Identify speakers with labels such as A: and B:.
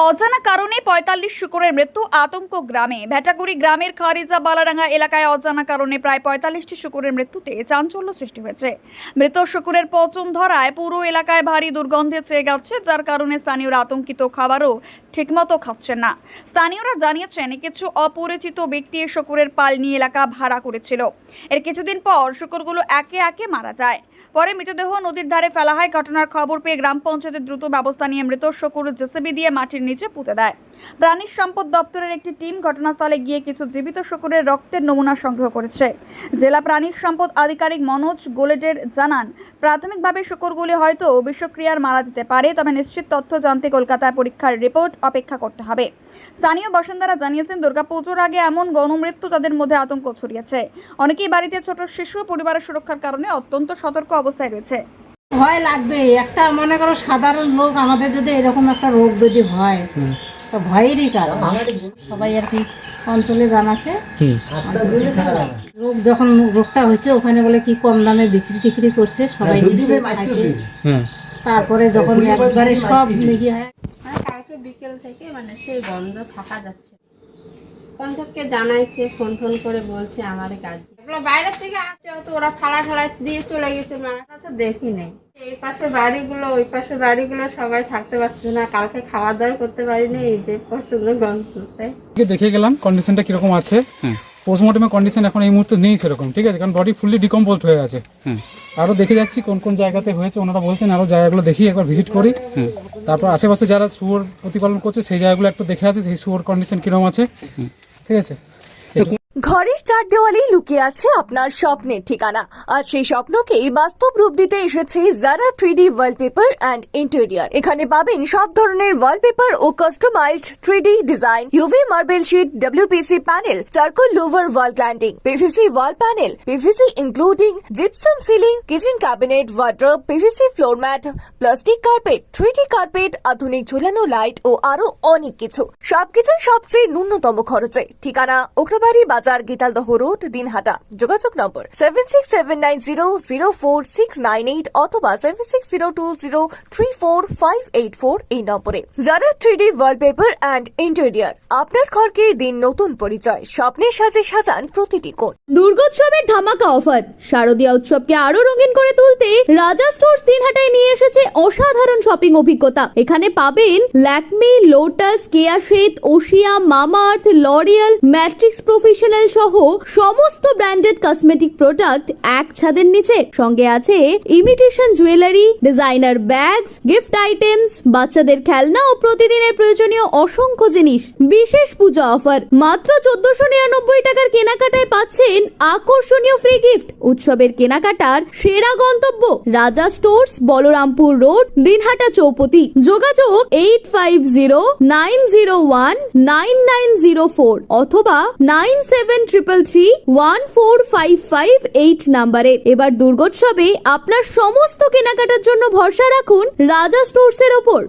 A: অজানা কারণে পঁয়তাল্লিশ শুকুরের মৃত্যু আতঙ্ক গ্রামে। ভেটাগুড়ি গ্রামের খারিজা বালারাঙ্গা এলাকায় অজানা কারণে প্রায় পঁয়তাল্লিশটি শুকুরের মৃত্যুতে চাঞ্চল্য সৃষ্টি হয়েছে। মৃত শুকুরের পচন ধরায় পুরো এলাকায় ভারী দুর্গন্ধে চেয়ে গেছে, যার কারণে স্থানীয়রা আতঙ্কিত খাবারও ঠিকমতো খাচ্ছেন না। স্থানীয়রা জানিয়েছেন, কিছু অপরিচিত ব্যক্তি শুকুরের পাল নিয়ে এলাকা ভাড়া করেছিল। এর কিছুদিন পর শুকুরগুলো একে একে মারা যায়। পরে মৃতদেহ নদীর ধারে ফেলা হয়। ঘটনার খবর পেয়ে গ্রাম পঞ্চায়েতের দ্রুত ব্যবস্থা নিয়ে মৃত শকুর জেসিবি দিয়ে মাটির নিচে পুঁতে দেয়। প্রাণী সম্পদ দপ্তরের একটি টিম ঘটনাস্থলে গিয়ে কিছু জীবিত শকুরের রক্তের নমুনা সংগ্রহ করেছে। জেলা প্রাণী সম্পদ আধিকারিক মনোজ গোলেডের জানান, প্রাথমিকভাবে শুকুরগুলি হয়তো বিষক্রিয়ার মারা যেতে পারে, তবে নিশ্চিত তথ্য জানতে কলকাতায় পরীক্ষার রিপোর্ট অপেক্ষা করতে হবে। স্থানীয় বাসিন্দারা জানিয়েছেন, দুর্গাপুজোর আগে এমন গণমৃত্যু তাদের মধ্যে আতঙ্ক ছড়িয়েছে। অনেকেই বাড়িতে ছোট শিশু পরিবারের সুরক্ষার কারণে অত্যন্ত সতর্ক অবস্থায় রয়েছে।
B: ভয় লাগবে। একটা মনে করো সাধারণ লোক আমাদের যদি এরকম একটা রোগ যদি হয় তো ভয়েরই কারণ। সবাই আর কি অঞ্চলে জানাছে। রোগ যখন রোগটা হয়েছে ওখানে বলে কি কম দামে বিক্রি টিক্রি করছে সবাই নিচ্ছে, তারপরে যখন একবারে সব লেগে হয়।
C: হ্যাঁ কালকে বিকেল থেকে মানে সেই গন্ধ থাকা যাচ্ছে। পঞ্চায়েতকে জানাইছে ফোন ফোন করে বলছে আমাদের কাজ বাইরের থেকে আসছে তো ওরা ফালা ঠালা দিয়ে চলে গেছে মা। তো দেখি নেই। এই পাশে বাড়িগুলো ওই পাশে বাড়িগুলো সবাই থাকতে পারছে না। কালকে খাওয়া দাওয়া করতে পারিনি এই যে প্রচণ্ড গন্ধ তাই।
D: দেখে গেলাম কন্ডিশনটা কীরকম আছে। পোস্টমর্টমের কন্ডিশন এখন এই মুহূর্তে নেই সেরকম ঠিক আছে? কারণ বডি ফুললি ডিকম্পোজড হয়ে আছে। আরও দেখে যাচ্ছি কোন কোন জায়গাতে হয়েছে ওনারা বলছেন আরও জায়গাগুলো দেখি একবার ভিজিট করি। তারপর আশেপাশে যারা শুয়োর প্রতিপালন করছে সেই জায়গাগুলো একটু দেখে আছে সেই শুয়োর কন্ডিশন কীরকম আছে। ঠিক আছে?
E: ঘরের চার দেওয়ালেই লুকিয়ে আছে আপনার স্বপ্নের ঠিকানা। আর সেই স্বপ্নকেই বাস্তব রূপ দিতে এসেছে Zara three D wallpaper and interior এখানে পাবেন সব ধরনের ওয়ালপেপার ও customised three D design UV marble sheet WPC panel charcoal louver wall গ্ল্যান্ডিং PVC wall panel PVC including gypsum ceiling kitchen cabinet wardrobe PVC floor mat plastic carpet three D carpet আধুনিক ঝোলানো light ও আরও অনেক কিছু। সবকিছু সবচেয়ে ন্যূনতম খরচে। ঠিকানা ওকরাবাড়ি বাজার গীতালদহ রোড দিনহাটা। যোগাযোগ number seven six seven nine zero zero four six nine eight অথবা seven six zero two zero three four five eight four এই নম্বরে। যারা থ্রিডি ওয়ালপেপার অ্যান্ড ইন্টেরিয়ার আপনার ঘরকে দিন নতুন পরিচয়। স্বপ্নের সাজে সাজান প্রতিটি কোণ।
F: দুর্গোৎসবের ধামাকা অফার। শারদীয়া উৎসবকে আরও রঙিন করে তুলতে রাজা স্টোর্স দিনহাটায় নিয়ে এসেছে অসাধারণ শপিং অভিজ্ঞতা। এখানে পাবেন Lakme lotus Kaya Sheth Oshea Mamaearth L'Oreal Matrix professional সহ সমস্ত ব্র্যান্ডেড কসমেটিক প্রোডাক্ট এক ছাদের নিচে। সঙ্গে আছে imitation jewellery designer bags gift items বাচ্চাদের খেলনা ও প্রতিদিনের প্রয়োজনীয় অসংখ্য জিনিস। বিশেষ পূজা অফার মাত্র চোদ্দশো নিরানব্বই টাকার কেনাকাটায় পাচ্ছেন আকর্ষণীয় ফ্রি গিফট উৎসবের কেনাকাটার সেরা গন্তব্য রাজা স্টোরস বলরামপুর রোড দিনহাটা চৌপতি। যোগাযোগ eight five zero nine zero one nine nine zero four অথবা nine seven triple three one four five five eight নাম্বারে। এবার দুর্গোৎসবে আপনার সমস্ত কেনাকাটার জন্য ভরসা রাখুন রাজা স্টোর্সের ওপর।